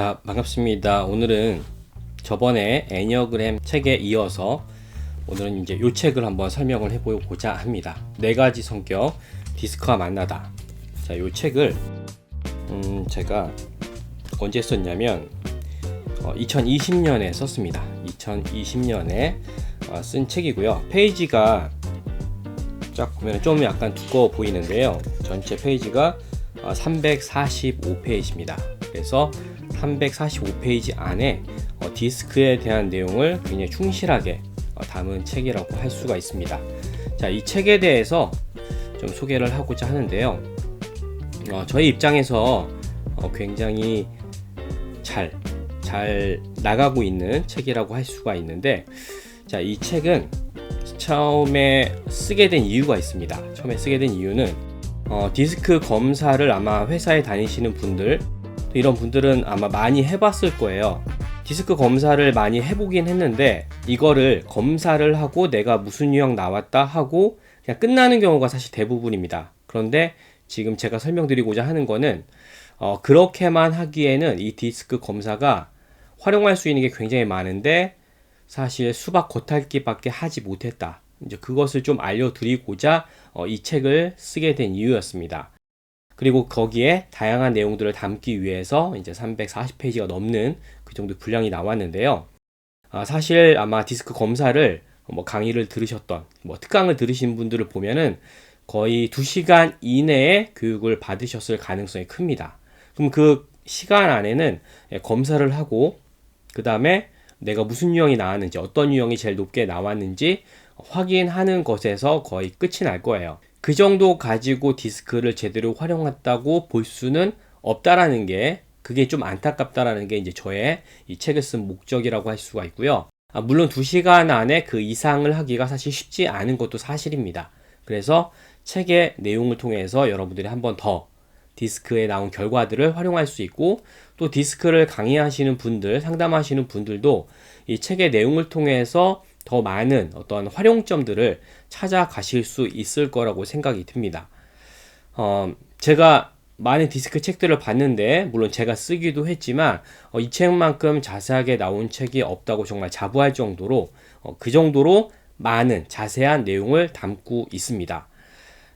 자, 반갑습니다. 오늘은 저번에 애니어그램 책에 이어서 오늘은 이제 요 책을 한번 설명을 해보고자 합니다. 네 가지 성격 디스크와 만나다. 자, 요 책을 음, 제가 언제 썼냐면 어, 2020년에 썼습니다. 2020년에 어, 쓴 책이고요. 페이지가 쫙 보면 좀 약간 두꺼워 보이는데요. 전체 페이지가 345페이지입니다. 그래서 345페이지 안에 어, 디스크에 대한 내용을 굉장히 충실하게 어, 담은 책이라고 할 수가 있습니다. 자, 이 책에 대해서 좀 소개를 하고자 하는데요. 어, 저희 입장에서 어, 굉장히 잘, 잘 나가고 있는 책이라고 할 수가 있는데, 자, 이 책은 처음에 쓰게 된 이유가 있습니다. 처음에 쓰게 된 이유는 어, 디스크 검사를 아마 회사에 다니시는 분들 이런 분들은 아마 많이 해봤을 거예요. 디스크 검사를 많이 해보긴 했는데 이거를 검사를 하고 내가 무슨 유형 나왔다 하고 그냥 끝나는 경우가 사실 대부분입니다. 그런데 지금 제가 설명드리고자 하는 거는 어, 그렇게만 하기에는 이 디스크 검사가 활용할 수 있는 게 굉장히 많은데 사실 수박 겉핥기밖에 하지 못했다. 이제 그것을 좀 알려드리고자 어, 이 책을 쓰게 된 이유였습니다. 그리고 거기에 다양한 내용들을 담기 위해서 이제 340페이지가 넘는 그 정도 분량이 나왔는데요. 아, 사실 아마 디스크 검사를 뭐 강의를 들으셨던 뭐 특강을 들으신 분들을 보면은 거의 2시간 이내에 교육을 받으셨을 가능성이 큽니다. 그럼 그 시간 안에는 예, 검사를 하고 그 다음에 내가 무슨 유형이 나왔는지 어떤 유형이 제일 높게 나왔는지 확인하는 것에서 거의 끝이 날 거예요. 그 정도 가지고 디스크를 제대로 활용했다고 볼 수는 없다라는 게 그게 좀 안타깝다라는 게 이제 저의 이 책을 쓴 목적이라고 할 수가 있고요. 아, 물론 2시간 안에 그 이상을 하기가 사실 쉽지 않은 것도 사실입니다. 그래서 책의 내용을 통해서 여러분들이 한 번 더 디스크에 나온 결과들을 활용할 수 있고 또 디스크를 강의하시는 분들, 상담하시는 분들도 이 책의 내용을 통해서 더 많은 어떤 활용점들을 찾아가실 수 있을 거라고 생각이 듭니다. 어, 제가 많은 디스크 책들을 봤는데, 물론 제가 쓰기도 했지만, 어, 이 책만큼 자세하게 나온 책이 없다고 정말 자부할 정도로, 어, 그 정도로 많은 자세한 내용을 담고 있습니다.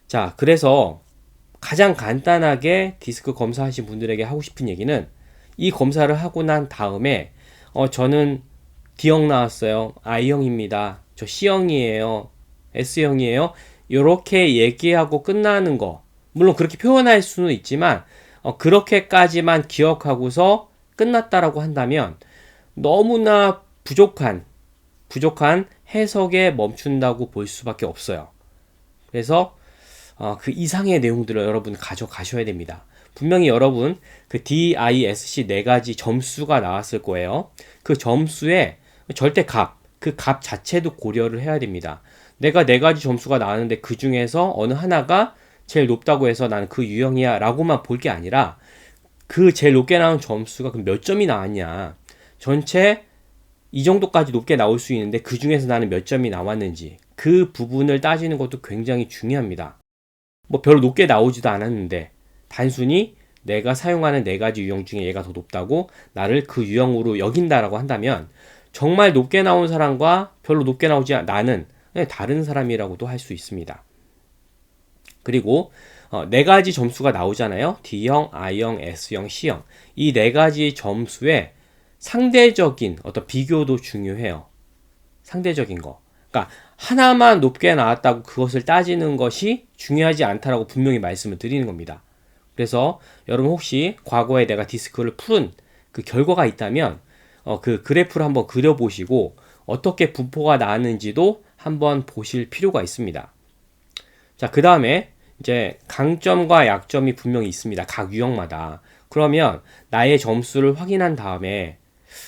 자, 그래서 가장 간단하게 디스크 검사하신 분들에게 하고 싶은 얘기는 이 검사를 하고 난 다음에, 어, 저는 D형 나왔어요. I형입니다. 저 C형이에요. S형이에요. 이렇게 얘기하고 끝나는 거. 물론 그렇게 표현할 수는 있지만 어, 그렇게까지만 기억하고서 끝났다라고 한다면 너무나 부족한 부족한 해석에 멈춘다고 볼 수밖에 없어요. 그래서 어, 그 이상의 내용들을 여러분 가져가셔야 됩니다. 분명히 여러분 그 DISC 네 가지 점수가 나왔을 거예요. 그 점수에 절대 값, 그 값 자체도 고려를 해야 됩니다. 내가 네 가지 점수가 나왔는데 그 중에서 어느 하나가 제일 높다고 해서 나는 그 유형이야 라고만 볼 게 아니라 그 제일 높게 나온 점수가 몇 점이 나왔냐. 전체 이 정도까지 높게 나올 수 있는데 그 중에서 나는 몇 점이 나왔는지 그 부분을 따지는 것도 굉장히 중요합니다. 뭐 별로 높게 나오지도 않았는데 단순히 내가 사용하는 네 가지 유형 중에 얘가 더 높다고 나를 그 유형으로 여긴다라고 한다면 정말 높게 나온 사람과 별로 높게 나오지 않는 다른 사람이라고도 할 수 있습니다. 그리고 어, 네 가지 점수가 나오잖아요. D형, I형, S형, C형. 이 네 가지 점수에 상대적인 어떤 비교도 중요해요. 상대적인 거. 그러니까 하나만 높게 나왔다고 그것을 따지는 것이 중요하지 않다라고 분명히 말씀을 드리는 겁니다. 그래서 여러분 혹시 과거에 내가 디스크를 푸른 그 결과가 있다면 어, 그 그래프를 한번 그려보시고 어떻게 분포가 나왔는지도 한번 보실 필요가 있습니다. 자, 그 다음에 이제 강점과 약점이 분명히 있습니다. 각 유형마다. 그러면 나의 점수를 확인한 다음에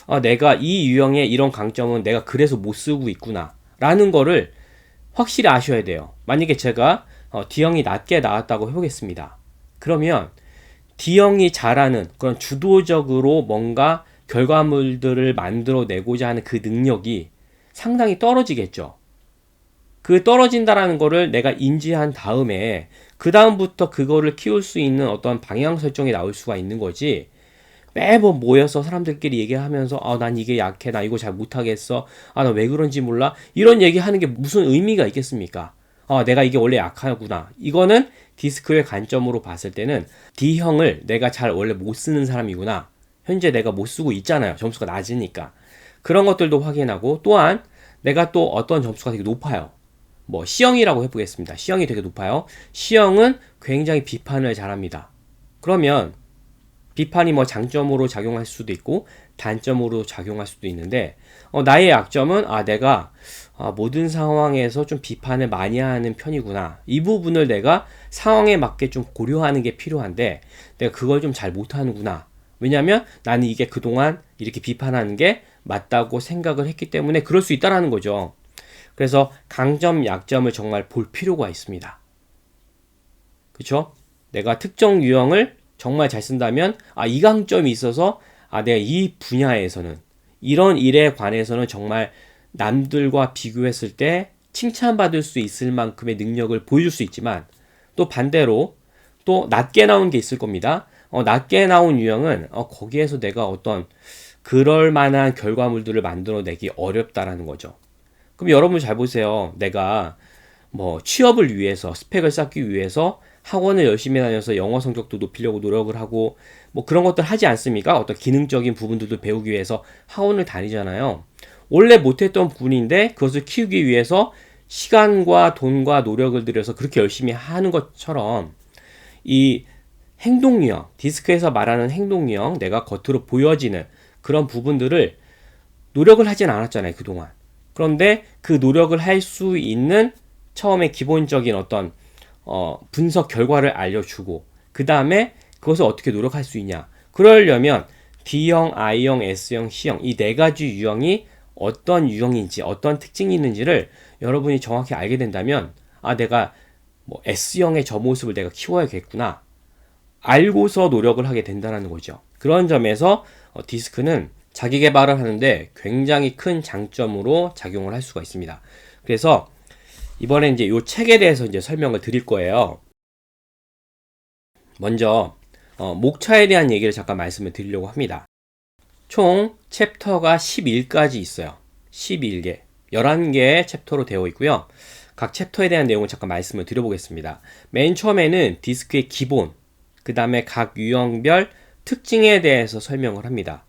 아, 내가 이 유형의 이런 강점은 내가 그래서 못 쓰고 있구나. 라는 거를 확실히 아셔야 돼요. 만약에 제가 어, D형이 낮게 나왔다고 해보겠습니다. 그러면 D형이 잘하는 그런 주도적으로 뭔가 결과물들을 만들어내고자 하는 그 능력이 상당히 떨어지겠죠. 그 떨어진다라는 거를 내가 인지한 다음에 그 다음부터 그거를 키울 수 있는 어떤 방향 설정이 나올 수가 있는 거지. 매번 모여서 사람들끼리 얘기하면서 아, 난 이게 약해. 나 이거 잘 못하겠어. 아, 나 왜 그런지 몰라. 이런 얘기하는 게 무슨 의미가 있겠습니까? 아, 내가 이게 원래 약하구나. 이거는 디스크의 관점으로 봤을 때는 D형을 내가 잘 원래 못 쓰는 사람이구나. 현재 내가 못 쓰고 있잖아요. 점수가 낮으니까. 그런 것들도 확인하고 또한 내가 또 어떤 점수가 되게 높아요. 뭐 C형이라고 해보겠습니다. C형이 되게 높아요. C형은 굉장히 비판을 잘합니다. 그러면 비판이 뭐 장점으로 작용할 수도 있고 단점으로 작용할 수도 있는데 어, 나의 약점은 아 내가 아, 모든 상황에서 좀 비판을 많이 하는 편이구나 이 부분을 내가 상황에 맞게 좀 고려하는 게 필요한데 내가 그걸 좀 잘 못하는구나 왜냐하면 나는 이게 그동안 이렇게 비판하는 게 맞다고 생각을 했기 때문에 그럴 수 있다라는 거죠. 그래서 강점 약점을 정말 볼 필요가 있습니다. 그렇죠 내가 특정 유형을 정말 잘 쓴다면 아, 이 강점이 있어서 아, 내가 이 분야에서는 이런 일에 관해서는 정말 남들과 비교했을 때 칭찬받을 수 있을 만큼의 능력을 보여줄 수 있지만 또 반대로 또 낮게 나온 게 있을 겁니다. 어, 낮게 나온 유형은 어, 거기에서 내가 어떤 그럴 만한 결과물들을 만들어내기 어렵다라는 거죠. 그럼 여러분 잘 보세요. 내가 뭐 취업을 위해서 스펙을 쌓기 위해서 학원을 열심히 다녀서 영어 성적도 높이려고 노력을 하고 뭐 그런 것들 하지 않습니까? 어떤 기능적인 부분들도 배우기 위해서 학원을 다니잖아요. 원래 못했던 부분인데 그것을 키우기 위해서 시간과 돈과 노력을 들여서 그렇게 열심히 하는 것처럼 이 행동 유형, 디스크에서 말하는 행동 유형, 내가 겉으로 보여지는 그런 부분들을 노력을 하진 않았잖아요, 그동안. 그런데 그 노력을 할 수 있는 처음에 기본적인 어떤 어, 분석 결과를 알려주고 그 다음에 그것을 어떻게 노력할 수 있냐. 그러려면 D형, I형, S형, C형 이 네 가지 유형이 어떤 유형인지 어떤 특징이 있는지를 여러분이 정확히 알게 된다면 아 내가 뭐 S형의 저 모습을 내가 키워야겠구나 알고서 노력을 하게 된다는 거죠. 그런 점에서 어, 디스크는 자기 개발을 하는데 굉장히 큰 장점으로 작용을 할 수가 있습니다. 그래서 이번에 이제 이 책에 대해서 이제 설명을 드릴 거예요. 먼저 어, 목차에 대한 얘기를 잠깐 말씀을 드리려고 합니다. 총 챕터가 11까지 있어요. 11개. 11개의 챕터로 되어 있고요. 각 챕터에 대한 내용을 잠깐 말씀을 드려보겠습니다. 맨 처음에는 디스크의 기본, 그 다음에 각 유형별 특징에 대해서 설명을 합니다.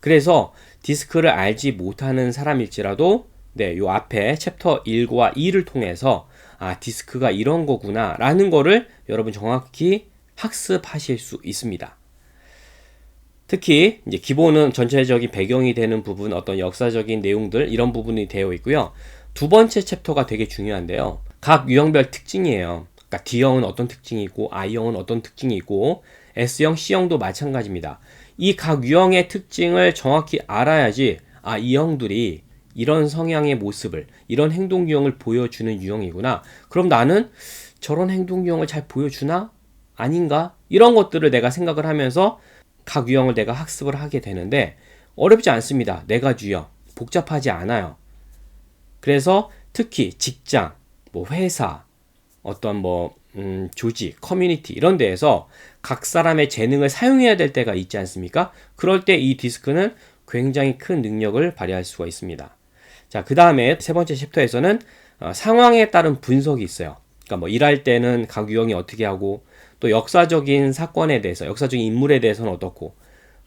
그래서 디스크를 알지 못하는 사람일지라도 네, 요 앞에 챕터 1과 2를 통해서 아, 디스크가 이런 거구나 라는 거를 여러분 정확히 학습하실 수 있습니다. 특히 이제 기본은 전체적인 배경이 되는 부분, 어떤 역사적인 내용들 이런 부분이 되어 있고요. 두 번째 챕터가 되게 중요한데요. 각 유형별 특징이에요. 그러니까 D형은 어떤 특징이 있고 I형은 어떤 특징이 있고 S형, C형도 마찬가지입니다. 이 각 유형의 특징을 정확히 알아야지 아, 이 형들이 이런 성향의 모습을, 이런 행동 유형을 보여주는 유형이구나. 그럼 나는 저런 행동 유형을 잘 보여주나? 아닌가? 이런 것들을 내가 생각을 하면서 각 유형을 내가 학습을 하게 되는데 어렵지 않습니다. 내가 유형. 복잡하지 않아요. 그래서 특히 직장, 뭐 회사, 어떤 뭐 음, 조직, 커뮤니티 이런 데에서 각 사람의 재능을 사용해야 될 때가 있지 않습니까? 그럴 때 이 디스크는 굉장히 큰 능력을 발휘할 수가 있습니다. 자, 그 다음에 세 번째 챕터에서는 어, 상황에 따른 분석이 있어요. 그러니까 뭐 일할 때는 각 유형이 어떻게 하고 또 역사적인 사건에 대해서 역사적인 인물에 대해서는 어떻고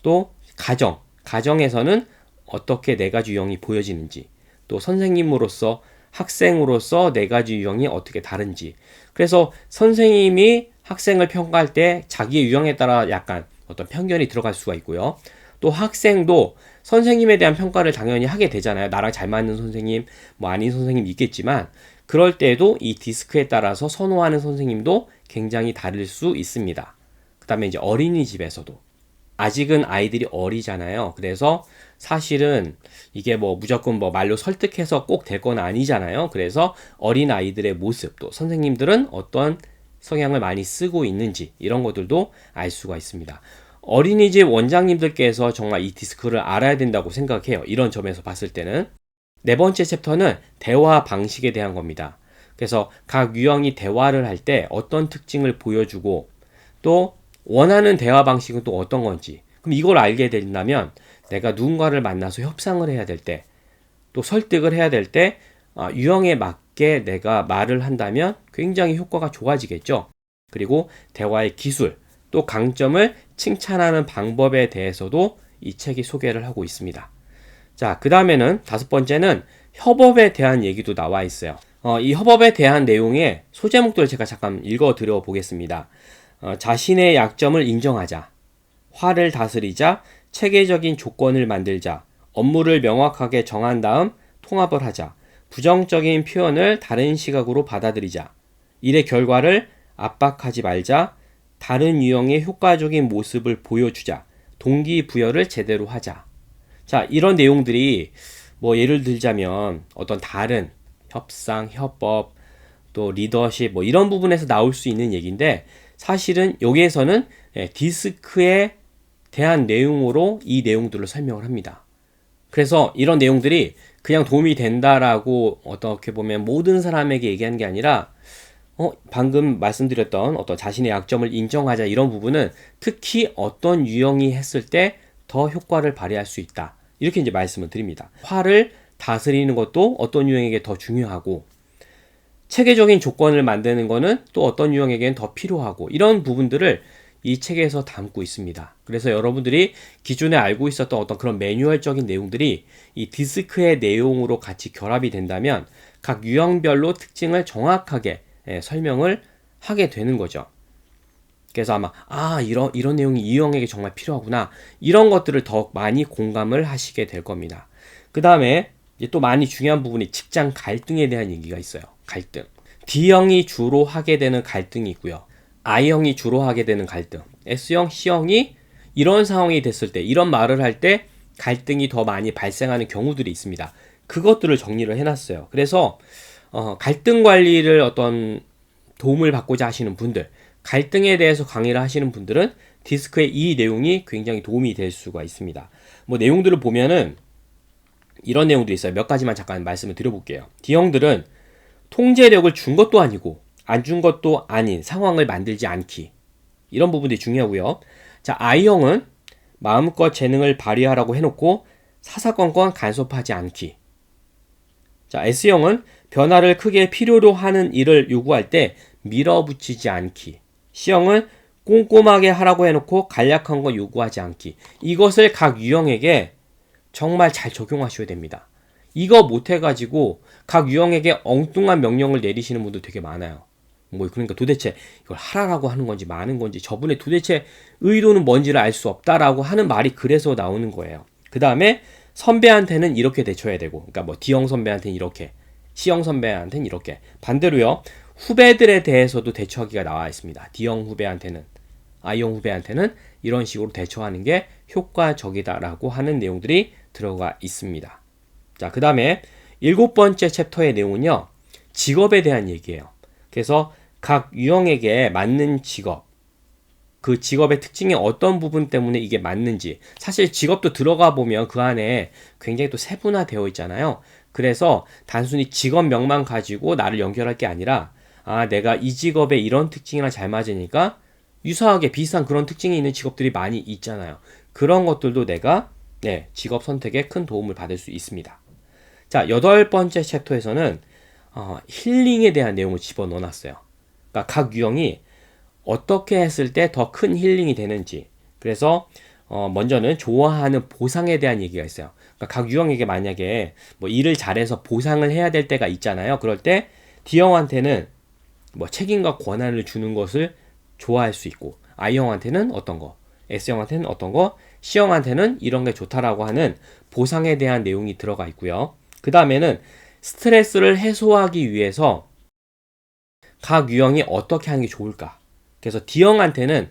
또 가정 가정에서는 어떻게 네 가지 유형이 보여지는지 또 선생님으로서 학생으로서 네 가지 유형이 어떻게 다른지 그래서 선생님이 학생을 평가할 때 자기의 유형에 따라 약간 어떤 편견이 들어갈 수가 있고요. 또 학생도 선생님에 대한 평가를 당연히 하게 되잖아요. 나랑 잘 맞는 선생님, 뭐 아닌 선생님 있겠지만 그럴 때도 이 디스크에 따라서 선호하는 선생님도 굉장히 다를 수 있습니다. 그 다음에 이제 어린이집에서도 아직은 아이들이 어리잖아요. 그래서 사실은 이게 뭐 무조건 뭐 말로 설득해서 꼭 될 건 아니잖아요. 그래서 어린 아이들의 모습 또 선생님들은 어떤 성향을 많이 쓰고 있는지 이런 것들도 알 수가 있습니다. 어린이집 원장님들께서 정말 이 디스크를 알아야 된다고 생각해요. 이런 점에서 봤을 때는. 네 번째 챕터는 대화 방식에 대한 겁니다. 그래서 각 유형이 대화를 할 때 어떤 특징을 보여주고 또 원하는 대화 방식은 또 어떤 건지 그럼 이걸 알게 된다면 내가 누군가를 만나서 협상을 해야 될 때, 또 설득을 해야 될 때, 아, 유형에 맞게 내가 말을 한다면 굉장히 효과가 좋아지겠죠. 그리고 대화의 기술, 또 강점을 칭찬하는 방법에 대해서도 이 책이 소개를 하고 있습니다. 자, 그 다음에는 다섯 번째는 협업에 대한 얘기도 나와 있어요. 어, 이 협업에 대한 내용의 소제목들을 제가 잠깐 읽어 드려 보겠습니다. 어, 자신의 약점을 인정하자. 화를 다스리자. 체계적인 조건을 만들자. 업무를 명확하게 정한 다음 통합을 하자. 부정적인 표현을 다른 시각으로 받아들이자. 일의 결과를 압박하지 말자. 다른 유형의 효과적인 모습을 보여주자. 동기부여를 제대로 하자. 자, 이런 내용들이 뭐 예를 들자면 어떤 다른 협상, 협업, 또 리더십 뭐 이런 부분에서 나올 수 있는 얘기인데 사실은 여기에서는 예, 디스크에 대한 내용으로 이 내용들을 설명을 합니다. 그래서 이런 내용들이 그냥 도움이 된다라고 어떻게 보면 모든 사람에게 얘기하는 게 아니라 어, 방금 말씀드렸던 어떤 자신의 약점을 인정하자 이런 부분은 특히 어떤 유형이 했을 때 더 효과를 발휘할 수 있다. 이렇게 이제 말씀을 드립니다. 화를 다스리는 것도 어떤 유형에게 더 중요하고 체계적인 조건을 만드는 것은 또 어떤 유형에게는 더 필요하고 이런 부분들을 이 책에서 담고 있습니다. 그래서 여러분들이 기존에 알고 있었던 어떤 그런 매뉴얼적인 내용들이 이 디스크의 내용으로 같이 결합이 된다면 각 유형별로 특징을 정확하게 예, 설명을 하게 되는 거죠. 그래서 아마 아 이런 이런 내용이 이 유형에게 정말 필요하구나 이런 것들을 더 많이 공감을 하시게 될 겁니다. 그 다음에 또 많이 중요한 부분이 직장 갈등에 대한 얘기가 있어요. 갈등. D형이 주로 하게 되는 갈등이 있고요. I형이 주로 하게 되는 갈등. S형, C형이 이런 상황이 됐을 때, 이런 말을 할 때 갈등이 더 많이 발생하는 경우들이 있습니다. 그것들을 정리를 해놨어요. 그래서 어, 갈등 관리를 어떤 도움을 받고자 하시는 분들, 갈등에 대해서 강의를 하시는 분들은 디스크의 이 내용이 굉장히 도움이 될 수가 있습니다. 뭐 내용들을 보면은 이런 내용도 있어요. 몇 가지만 잠깐 말씀을 드려볼게요. D형들은 통제력을 준 것도 아니고 안 준 것도 아닌 상황을 만들지 않기. 이런 부분들이 중요하고요. 자, I형은 마음껏 재능을 발휘하라고 해놓고 사사건건 간섭하지 않기. 자, S형은 변화를 크게 필요로 하는 일을 요구할 때 밀어붙이지 않기. C형은 꼼꼼하게 하라고 해놓고 간략한 거 요구하지 않기. 이것을 각 유형에게 정말 잘 적용하셔야 됩니다. 이거 못해가지고 각 유형에게 엉뚱한 명령을 내리시는 분들 되게 많아요. 뭐 그러니까 도대체 이걸 하라라고 하는 건지 많은 건지 저분의 도대체 의도는 뭔지를 알 수 없다라고 하는 말이 그래서 나오는 거예요. 그 다음에 선배한테는 이렇게 대처해야 되고, 그러니까 뭐 D형 선배한테는 이렇게, C형 선배한테는 이렇게 반대로요. 후배들에 대해서도 대처하기가 나와 있습니다. D형 후배한테는 I형 후배한테는 이런 식으로 대처하는 게 효과적이다라고 하는 내용들이 들어가 있습니다. 자, 그 다음에 일곱 번째 챕터의 내용은요, 직업에 대한 얘기예요. 그래서 각 유형에게 맞는 직업, 그 직업의 특징이 어떤 부분 때문에 이게 맞는지, 사실 직업도 들어가 보면 그 안에 굉장히 또 세분화되어 있잖아요. 그래서 단순히 직업명만 가지고 나를 연결할 게 아니라, 아, 내가 이 직업에 이런 특징이랑 잘 맞으니까 유사하게 비슷한 그런 특징이 있는 직업들이 많이 있잖아요. 그런 것들도 내가 네, 직업 선택에 큰 도움을 받을 수 있습니다. 자, 여덟 번째 챕터에서는 어, 힐링에 대한 내용을 집어넣어 놨어요. 그러니까 각 유형이 어떻게 했을 때 더 큰 힐링이 되는지. 그래서 어, 먼저는 좋아하는 보상에 대한 얘기가 있어요. 그러니까 각 유형에게 만약에 뭐 일을 잘해서 보상을 해야 될 때가 있잖아요. 그럴 때 D형한테는 뭐 책임과 권한을 주는 것을 좋아할 수 있고 I형한테는 어떤 거, S형한테는 어떤 거, C형한테는 이런 게 좋다라고 하는 보상에 대한 내용이 들어가 있고요. 그 다음에는 스트레스를 해소하기 위해서 각 유형이 어떻게 하는 게 좋을까? 그래서 D형한테는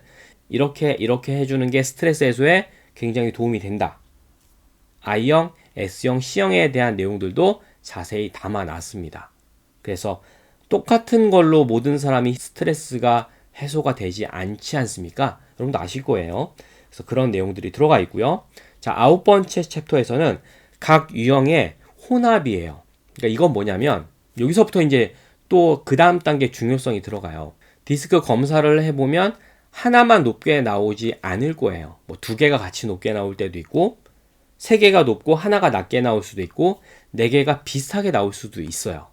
이렇게 이렇게 해주는 게 스트레스 해소에 굉장히 도움이 된다. I형, S형, C형에 대한 내용들도 자세히 담아놨습니다. 그래서 똑같은 걸로 모든 사람이 스트레스가 해소가 되지 않지 않습니까? 여러분도 아실 거예요. 그래서 그런 내용들이 들어가 있고요. 자, 아홉 번째 챕터에서는 각 유형의 혼합이에요. 그러니까 이건 뭐냐면 여기서부터 이제 또 그 다음 단계 중요성이 들어가요. 디스크 검사를 해보면 하나만 높게 나오지 않을 거예요. 뭐 두 개가 같이 높게 나올 때도 있고, 세 개가 높고 하나가 낮게 나올 수도 있고, 네 개가 비슷하게 나올 수도 있어요.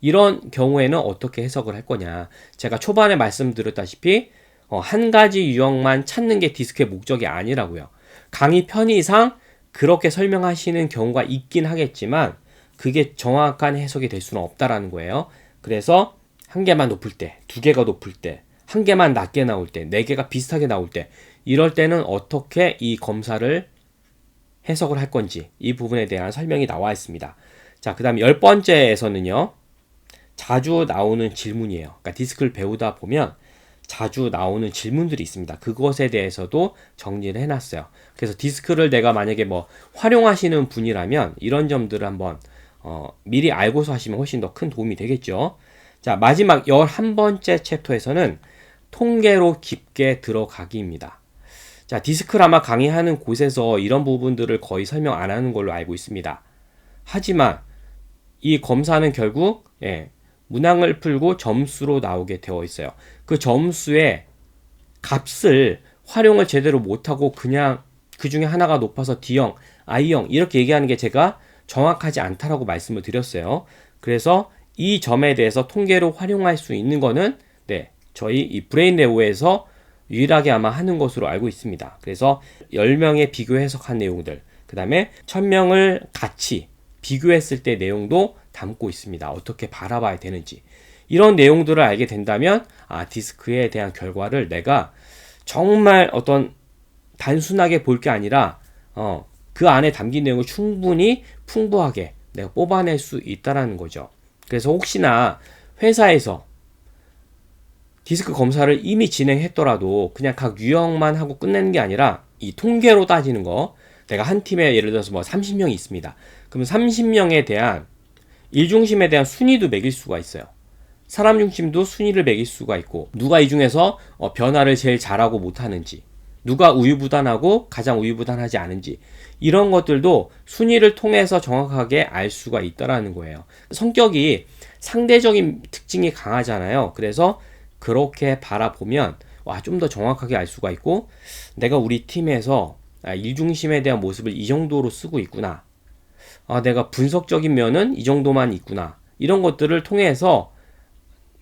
이런 경우에는 어떻게 해석을 할 거냐. 제가 초반에 말씀드렸다시피, 어, 한 가지 유형만 찾는 게 디스크의 목적이 아니라고요. 강의 편의상 그렇게 설명하시는 경우가 있긴 하겠지만, 그게 정확한 해석이 될 수는 없다라는 거예요. 그래서 한 개만 높을 때, 두 개가 높을 때, 한 개만 낮게 나올 때, 네 개가 비슷하게 나올 때, 이럴 때는 어떻게 이 검사를 해석을 할 건지 이 부분에 대한 설명이 나와 있습니다. 자, 그 다음 열 번째에서는요, 자주 나오는 질문이에요. 그러니까 디스크를 배우다 보면 자주 나오는 질문들이 있습니다. 그것에 대해서도 정리를 해놨어요. 그래서 디스크를 내가 만약에 뭐 활용하시는 분이라면 이런 점들을 한번 어, 미리 알고서 하시면 훨씬 더 큰 도움이 되겠죠. 자, 마지막 11번째 챕터에서는 통계로 깊게 들어가기입니다. 자, 디스크라마 강의하는 곳에서 이런 부분들을 거의 설명 안 하는 걸로 알고 있습니다. 하지만 이 검사는 결국 예, 문항을 풀고 점수로 나오게 되어 있어요. 그 점수의 값을 활용을 제대로 못하고 그냥 그 중에 하나가 높아서 D형, I형 이렇게 얘기하는 게 제가 정확하지 않다라고 말씀을 드렸어요. 그래서 이 점에 대해서 통계로 활용할 수 있는 거는 네, 저희 이 브레인 네오에서 유일하게 아마 하는 것으로 알고 있습니다. 그래서 10명의 비교 해석한 내용들, 그 다음에 1000명을 같이 비교했을 때 내용도 담고 있습니다. 어떻게 바라봐야 되는지. 이런 내용들을 알게 된다면, 아, 디스크에 대한 결과를 내가 정말 어떤 단순하게 볼 게 아니라, 어, 그 안에 담긴 내용을 충분히 풍부하게 내가 뽑아낼 수 있다라는 거죠. 그래서 혹시나 회사에서 디스크 검사를 이미 진행했더라도 그냥 각 유형만 하고 끝내는 게 아니라 이 통계로 따지는 거 내가 한 팀에 예를 들어서 뭐 30명이 있습니다. 그럼 30명에 대한 일중심에 대한 순위도 매길 수가 있어요. 사람 중심도 순위를 매길 수가 있고 누가 이 중에서 어, 변화를 제일 잘하고 못하는지 누가 우유부단하고 가장 우유부단하지 않은지 이런 것들도 순위를 통해서 정확하게 알 수가 있다라는 거예요. 성격이 상대적인 특징이 강하잖아요. 그래서 그렇게 바라보면 와 좀 더 정확하게 알 수가 있고 내가 우리 팀에서 아, 일중심에 대한 모습을 이 정도로 쓰고 있구나. 아, 내가 분석적인 면은 이 정도만 있구나. 이런 것들을 통해서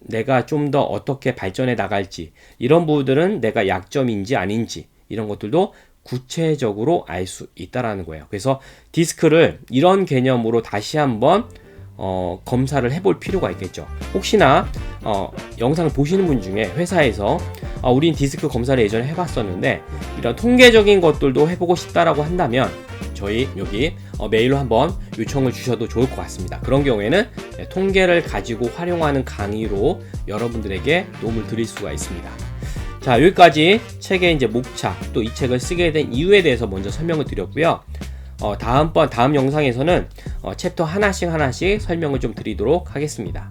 내가 좀 더 어떻게 발전해 나갈지 이런 부분들은 내가 약점인지 아닌지 이런 것들도 구체적으로 알 수 있다라는 거예요. 그래서 디스크를 이런 개념으로 다시 한번 어, 검사를 해볼 필요가 있겠죠. 혹시나 어, 영상을 보시는 분 중에 회사에서 아, 우린 디스크 검사를 예전에 해봤었는데 이런 통계적인 것들도 해보고 싶다라고 한다면 저희 여기 어, 메일로 한번 요청을 주셔도 좋을 것 같습니다. 그런 경우에는 네, 통계를 가지고 활용하는 강의로 여러분들에게 도움을 드릴 수가 있습니다. 자 여기까지 책의 이제 목차 또 이 책을 쓰게 된 이유에 대해서 먼저 설명을 드렸고요. 어, 다음번 다음 영상에서는 어, 챕터 하나씩 하나씩 설명을 좀 드리도록 하겠습니다.